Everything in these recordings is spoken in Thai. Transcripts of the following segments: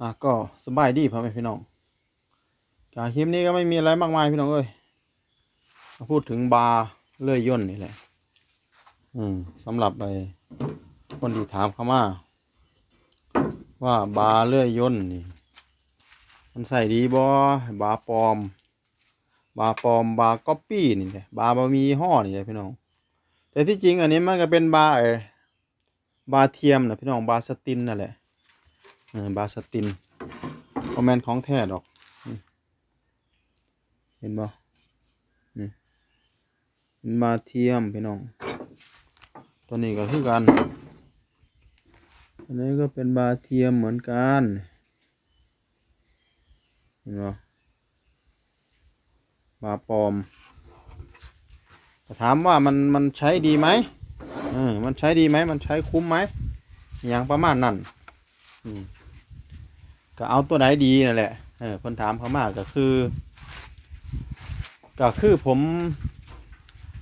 อะก็สบายดีพ่อแม่พี่น้องจากคลิปนี้ก็ไม่มีอะไรมากมายพี่น้องเอ้ยพูดถึงบาร์เลื่อยย่นนี่แหละ อืมสำหรับไอคนที่ถามเข้ามา ว่าบาร์เลื่อยย่นนี่ มันใส่ดีบ่บาปลอม บาปลอมบาก๊อปปี้นี่แหละบาบะมียี่อนี่แหละพี่น้อง แต่ที่จริงอันนี้มันก็เป็นบาเออบาเทียมนะพี่น้องบาสตินนั่นแหละ บาสตินคอมเมนของแท้ดอก เห็นบ่นี่เป็นบาเทียมพี่น้อง ตัวนี้ก็คือกัน อันนี้ก็เป็นบาเทียมเหมือนกัน เห็นบ่บาปลอมถามว่ามันมันใช้ดีไหมเออมันใช้ดีไหม มันใช้คุ้มไหม อย่างประมาณนั้น อืม ก็เอาตัวไหนดีนั่นแหละเออคนถามเขามากก็คือ ก็คือผม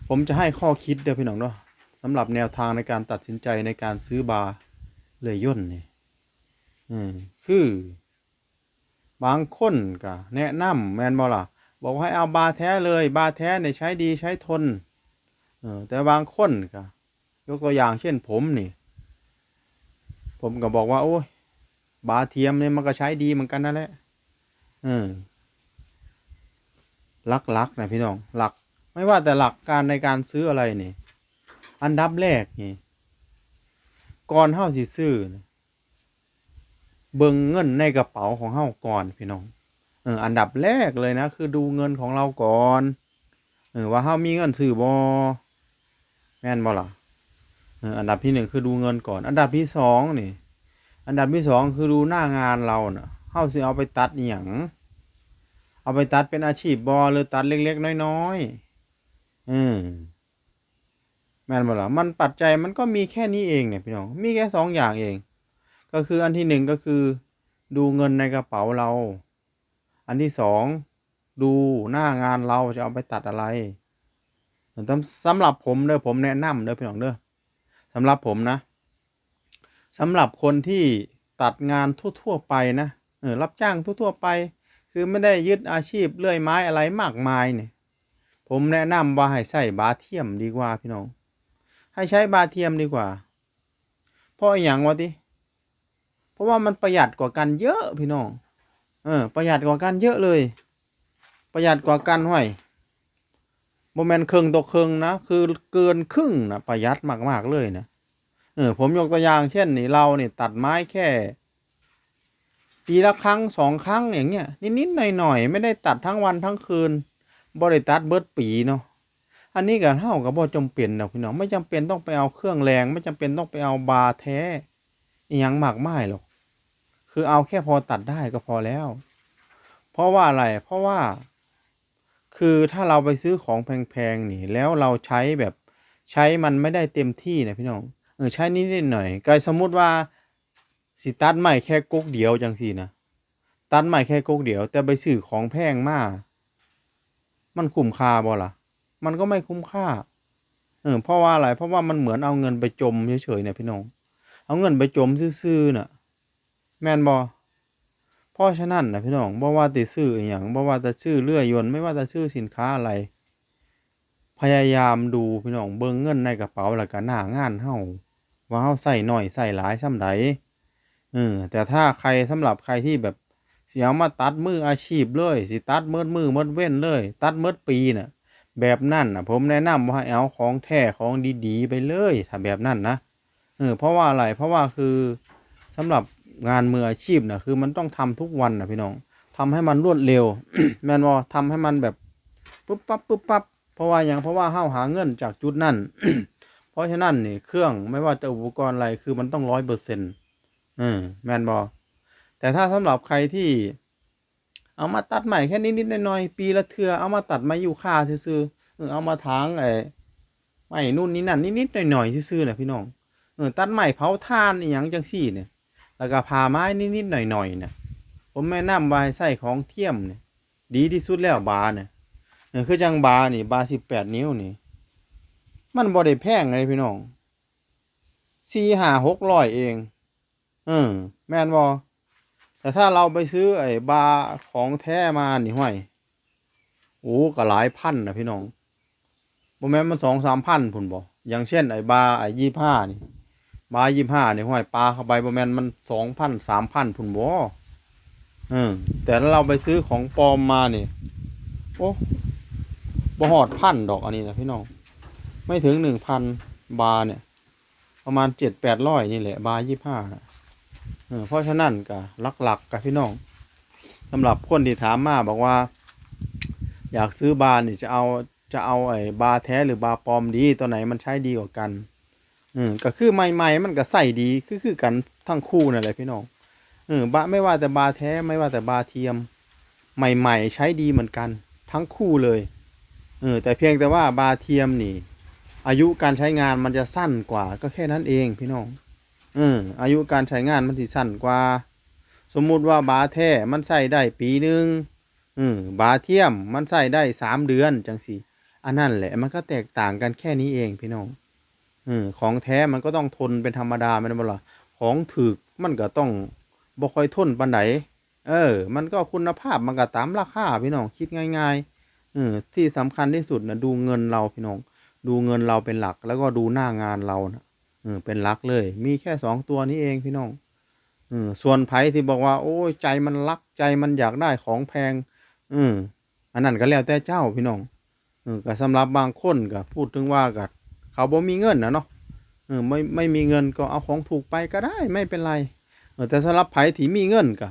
ผมจะให้ข้อคิดเด้อพี่น้องเนาะสำหรับแนวทางในการตัดสินใจในการซื้อบาเลื่อยย่นนี่อืมคือบางคนก็แนะนำแมนบอล่ะ บอกว่าให้เอาบาแท้เลยบาแท้เนี่ยใช้ดีใช้ทนเออแต่บางคนก็ยกตัวอย่างเช่นผมนี่ ผมก็บอกว่า โอ้ย บาเทียมเนี่ยมันก็ใช้ดีเหมือนกันนั่นแหละเออหลักๆนะพี่น้องหลัก ไม่ว่าแต่หลักการในการซื้ออะไรนี่อันดับแรกนี่ก่อนเฮาสิซื้อเบิ่งเงินในกระเป๋าของเฮาก่อนพี่น้องเอออันดับแรกเลยนะ คือดูเงินของเราก่อนเออว่าเฮามีเงินซื้อบ่แม่นบ่ล่ะเอออันดับที่หนึ่งคือดูเงินก่อน อันดับที่สองนี่ อันดับที่สองคือดูหน้างานเราเนาะเฮาสิเอาไปตัดอหย่างเอาไปตัดเป็นอาชีพบอหรือตัดเล็กๆน้อยๆอืมแม่นบ่ล่ะมันปัจจัยมันก็มีแค่นี้เองเนี่ยพี่น้องมีแค่สองอย่างเอง ก็คืออันที่หนึ่งก็คือ ดูเงินในกระเป๋าเรา อันที่สองดูหน้างานเราจะเอาไปตัดอะไรสำสำหรับผมเด้อผมแนะนำเด้อพี่น้องเด้อสำหรับผมนะ สำหรับคนที่ตัดงานทั่ว ๆ ไปนะเออรับจ้างทั่ว ๆ ไป คือไม่ได้ยึดอาชีพเลื่อยไม้อะไรมากมายเนี่ยผมแนะนำว่าให้ใส่บาเทียมดีกว่าพี่น้อง ให้ใช้บาเทียมดีกว่า เพราะอย่างวะติเพราะว่ามันประหยัดกว่ากันเยอะพี่น้อง เออ ประหยัดกว่ากันเยอะเลย ประหยัดกว่ากันห้วยโมเมนต์ครึ่งต่อครึ่งนะ คือเกินครึ่งนะประหยัดมากๆเลยนะ ออผมยกตัวอย่างเช่นนี่เราเนี่ยตัดไม้แค่ปีละครั้งสองครั้งอย่างเงี้ยนิดๆหน่อยๆไม่ได้ตัดทั้งวันทั้งคืนบริตัดเบิดปีเนาะอันนี้ก็เท่ากับบ่จำเป็นนะพี่น้องไม่จำเป็นต้องไปเอาเครื่องแรง ไม่จำเป็นต้องไปเอาบาแท้อหยังมากมายหรอกคือเอาแค่พอตัดได้ก็พอแล้ว เพราะว่าอะไรเพราะว่า คือถ้าเราไปซื้อของแพงๆนี่แล้วเราใช้แบบใช้มันไม่ได้เต็มที่นะพี่น้อง ออใช้นิดหน่อยก็สมมุติว่าสิตัดใหม่แค่ก๊กเดียวจังซี่นะตัดใหม่แค่ก๊กเดียว แต่ไปซื้อของแพงมากมันคุ้มค่าบ่ล่ะ มันก็ไม่คุ้มค่าเออเพราะว่าอะไรเพราะว่ามันเหมือนเอาเงินไปจมเฉยๆเนี่ยพี่น้องเอาเงินไปจมซื่อๆน่ะ แมนบ่เพราะฉะนั้นนะพี่น้องบ่ว่าแต่ซื้ออหยังบ่ว่าแต่ซื้อเลื่อยยนต์ไม่ว่าแต่ซื้อสินค้าอะไร พยายามดูพี่น้องเบิ่งเงินในกระเป๋าแล้วก็หน้างานเฮา ว่าเฮาใส่หน้อยใส่หลายส่ำใดเออแต่ถ้าใครสำหรับใครที่แบบสิเอามาตัดมืออาชีพเลยสิตัดเมิดมือเมิดเว้นเลย ตัดเมิดปีน่ะแบบนั้นน่ะผมแนะนำว่าเอาของแท้ของดีๆ ไปเลยถ้าแบบนั้นนะเออเพราะว่าอะไรเพราะว่าคือสำหรับงานมืออาชีพน่ะคือมันต้องทำทุกวันน่ะพี่น้องทำให้มันรวดเร็วแม่นบ่ทำให้มันแบบปุ๊บปั๊บปุ๊บปั๊บเพราะว่าอย่างเพราะว่าเฮาหาเงินจากจุดนั้น ราะฉะนั้นนี่เครื่องไม่ว่าจะอุปกรณ์อะไรคือมันต้องร้อยเปอร์เซ็นต์เออแมนบอแต่ถ้าสำหรับใครที่เอามาตัดใหม่แค่นิดๆหน่อยๆปีละเทือเอามาตัดมาอยู่ค่าซื่อๆเออเอามาทางไอ้ไม่นู่นนี่นั่นนิดๆหน่อยๆซื่อๆน่ะพี่น้องเออตัดใหม่เผาถ่านอีหยังจังซี่เนี่ยแล้วก็ผ่าไม้นิดๆหน่อยๆเนี่ยผมแนะนำว่าให้ใส่ของเทียมเนี่ยดีที่สุดแล้วบาเนี่ยคือจังบานี่บาสิบแปดนิ้วนี่ มันบ่ได้แพงเลยพี่น้องสี่ห้าหกร้อยเอง เออ แม่นบ่แต่ถ้าเราไปซื้อไอ้บาของแท้มานี่ห้วยโอ้ก็หลายพันนะพี่น้องบ่แม่นมันสองสามพันพุ่นบ่อย่างเช่นไอ้บาไอ้ยี่ห้านี่ บายี่ห้านี่ห้วยปลาเข้าไปบ่แม่นมันสองพันสามพันพุ่นบ่เออ แต่ถ้าเราไปซื้อของปลอมมานี่ โอ้บ่หอดพันดอกอันนี้นะพี่น้อง ไม่ถึงหนึ่งพันบาร์เนี่ย ประมาณเจ็ดแปดร้อยนี่แหละ บาร์ยี่ห้าเพราะฉะนั้นก็หลักๆกับพี่น้องสำหรับคนที่ถามมาบอกว่า อยากซื้อบาร์นี่จะเอาจะเอาไอ้บาร์แท้หรือบาร์ปลอมดีตัวไหนมันใช้ดีกว่ากัน อืมก็คือใหม่ๆมันก็ใส่ดีคือคือกันทั้งคู่นั่นแหละพี่น้องเออบาไม่ว่าแต่บาแท้ไม่ว่าแต่บาเทียม ใหม่ ๆ ใช้ดีเหมือนกัน ทั้งคู่เลยเออแต่เพียงแต่ว่าบาเทียมนี่ อายุการใช้งานมันจะสั้นกว่าก็แค่นั้นเองพี่น้องเอออายุการใช้งานมันสิสั้นกว่า สมมุติว่าบาแท้มันใส่ได้ปีหนึ่งเออบาเทียมมันใส่ได้สามเดือนจังสิอันนั้นแหละมันก็แตกต่างกันแค่นี้เองพี่น้องเออของแท้มันก็ต้องทนเป็นธรรมดาแมันบ่ล่ะของถึกมันก็ต้องบ่ค่อยทนปานใดเออ มันก็คุณภาพมันก็ตามราคาพี่น้องคิดง่ายๆเออที่สำคัญที่สุดนะดูเงินเราพี่น้อง ดูเงินเราเป็นหลักแล้วก็ดูหน้างานเรานะเออเป็นหลักเลย มีแค่สองตัวนี้เองพี่น้องเออส่วนไผที่บอกว่า โอ้ยใจมันรักใจมันอยากได้ของแพงเอออันนั้นก็แล้วแต่เจ้าพี่น้องเออก็สำหรับบางคนก็พูดถึงว่าก็เขาบ่มีเงินนะเนาะเออไม่ไม่มีเงินก็เอาของถูกไปก็ได้ไม่เป็นไรเออแต่สำหรับไผ่ที่มีเงินก็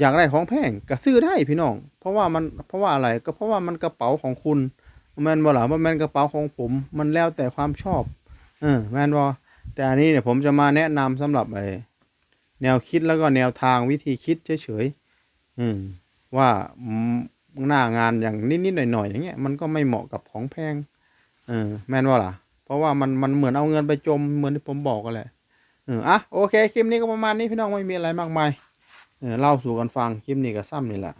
อยากได้ของแพงก็ซื้อได้พี่น้อง เพราะว่ามันเพราะว่าอะไรก็เพราะว่ามันกระเป๋าของคุณ แมนบ่ล่ะว่าแม่นกระเป๋าของผม มันแล้วแต่ความชอบ เออแมนบ่แต่อันนี้เนี่ยผมจะมาแนะนำสำหรับไอ้แนวคิดแล้วก็แนวทางวิธีคิดเฉยๆอืมว่าหน้างานอย่างนิดๆหน่อยๆอย่างเงี้ยมันก็ไม่เหมาะกับของแพง เออแมนว่าล่ะ เพราะว่ามันมันเหมือนเอาเงินไปจมเหมือนที่ผมบอกกันแหละเอออะโอเคคลิปนี้ก็ประมาณนี้พี่น้องไม่มีอะไรมากมายเออเล่าสู่กันฟังคลิปนี้ก็ซ้ำนี่แหละ